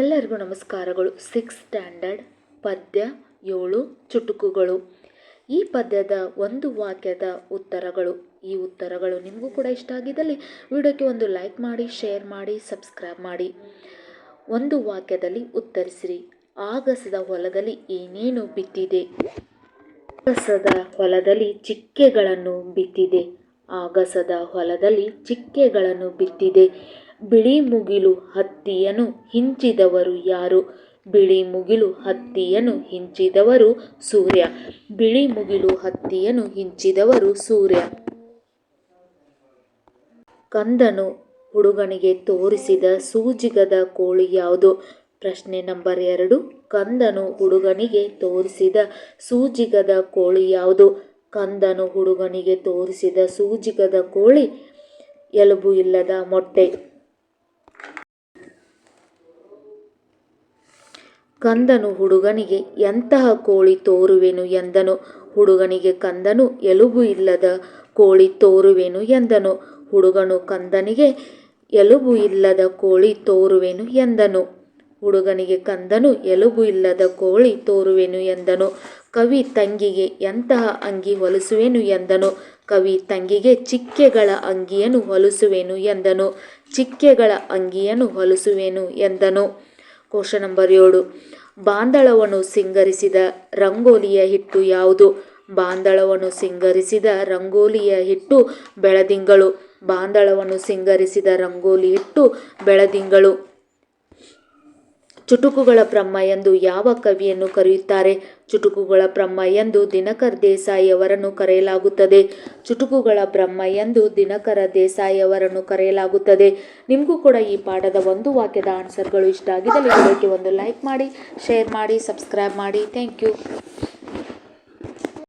ಎಲ್ಲರಿಗೂ ನಮಸ್ಕಾರಗಳು. Six standard ಪದ್ಯ ಏಳು ಚುಟುಕುಗಳು. ಈ ಪದ್ಯದ ಒಂದು ವಾಕ್ಯದ ಉತ್ತರಗಳು, ಈ ಉತ್ತರಗಳು ನಿಮಗೂ ಕೂಡ ಇಷ್ಟ ಆಗಿದ್ದಲ್ಲಿ ವಿಡಿಯೋಕ್ಕೆ ಒಂದು ಲೈಕ್ ಮಾಡಿ ಶೇರ್ ಮಾಡಿ ಸಬ್ಸ್ಕ್ರೈಬ್ ಮಾಡಿ. ಒಂದು ವಾಕ್ಯದಲ್ಲಿ ಉತ್ತರಿಸಿರಿ. ಆಗಸದ ಹೊಲದಲ್ಲಿ ಏನೇನು ಬಿತ್ತಿದೆ ಆಗಸದ ಹೊಲದಲ್ಲಿ ಚಿಕ್ಕೆಗಳನ್ನು ಬಿತ್ತಿದೆ ಆಗಸದ ಹೊಲದಲ್ಲಿ ಚಿಕ್ಕೆಗಳನ್ನು ಬಿತ್ತಿದೆ ಬಿಳಿ ಮುಗಿಲು ಹತ್ತಿಯನ್ನು ಹಿಂಚಿದವರು ಯಾರು? ಬಿಳಿ ಮುಗಿಲು ಹತ್ತಿಯನ್ನು ಹಿಂಚಿದವರು ಸೂರ್ಯ. ಬಿಳಿ ಮುಗಿಲು ಹತ್ತಿಯನ್ನು ಹಿಂಚಿದವರು ಸೂರ್ಯ. ಕಂದನು ಹುಡುಗನಿಗೆ ತೋರಿಸಿದ ಸೂಜಿಗದ ಕೋಳಿ ಯಾವುದು? ಪ್ರಶ್ನೆ ನಂಬರ್ ಎರಡು. ಕಂದನು ಹುಡುಗನಿಗೆ ತೋರಿಸಿದ ಸೂಜಿಗದ ಕೋಳಿ ಯಾವುದು? ಕಂದನು ಹುಡುಗನಿಗೆ ತೋರಿಸಿದ ಸೂಜಿಗದ ಕೋಳಿ? ಎಲುಬು ಇಲ್ಲದ ಮೊಟ್ಟೆ. ಕಂದನು ಹುಡುಗನಿಗೆ, ಎಂತಹ ಕೋಳಿ ತೋರುವೆನು ಎಂದನು? ಹುಡುಗನಿಗೆ, ಕಂದನು ಎಲುಬು ಇಲ್ಲದ ಕೋಳಿ ತೋರುವೆನು ಎಂದನು. ಹುಡುಗನು, ಕಂದನಿಗೆ ಎಲುಬು ಇಲ್ಲದ ಕೋಳಿ ತೋರುವೆನು ಎಂದನು. ಹುಡುಗನಿಗೆ, ಕಂದನು ಎಲುಬು ಇಲ್ಲದ ಕೋಳಿ ತೋರುವೆನು ಎಂದನು. ಕವಿ, ತಂಗಿಗೆ ಎಂತಹ ಅಂಗಿ ಹೊಲಿಸುವೆನು ಎಂದನು? ಕವಿ, ತಂಗಿಗೆ ಚಿಕ್ಕೆಗಳ ಅಂಗಿಯನ್ನು ಹೊಲಿಸುವೆನು ಎಂದನು. ಚಿಕ್ಕೆಗಳ ಅಂಗಿಯನ್ನು ಹೊಲಿಸುವೆನು ಎಂದನು. ಕ್ವಶನ್ ನಂಬರ್ ಏಳು. ಬಾಂದಳವನ್ನು ಸಿಂಗರಿಸಿದ ರಂಗೋಲಿಯ ಹಿಟ್ಟು ಯಾವುದು? ಬಾಂದಳವನ್ನು ಸಿಂಗರಿಸಿದ ರಂಗೋಲಿಯ ಹಿಟ್ಟು ಬೆಳದಿಂಗಳು. ಬಾಂದಳವನ್ನು ಸಿಂಗರಿಸಿದ ರಂಗೋಲಿ ಹಿಟ್ಟು ಬೆಳದಿಂಗಳು. ಚುಟುಕುಗಳ ಬ್ರಹ್ಮ ಎಂದು ಯಾವ ಕವಿಯನ್ನು ಕರೆಯುತ್ತಾರೆ? ಚುಟುಕುಗಳ ಬ್ರಹ್ಮ ಎಂದು ದಿನಕರ್ ದೇಸಾಯಿ ಅವರನ್ನು ಕರೆಯಲಾಗುತ್ತದೆ. ಚುಟುಕುಗಳ ಬ್ರಹ್ಮ ಎಂದು ದಿನಕರ ದೇಸಾಯಿ ಅವರನ್ನು ಕರೆಯಲಾಗುತ್ತದೆ. ನಿಮಗೂ ಕೂಡ ಈ ಪಾಠದ ಒಂದು ವಾಕ್ಯದ ಆನ್ಸರ್ಗಳು ಇಷ್ಟ ಆಗಿದ್ದಲ್ಲಿ ಇದಕ್ಕೆ ಒಂದು ಲೈಕ್ ಮಾಡಿ, ಶೇರ್ ಮಾಡಿ, ಸಬ್ಸ್ಕ್ರೈಬ್ ಮಾಡಿ. Thank you.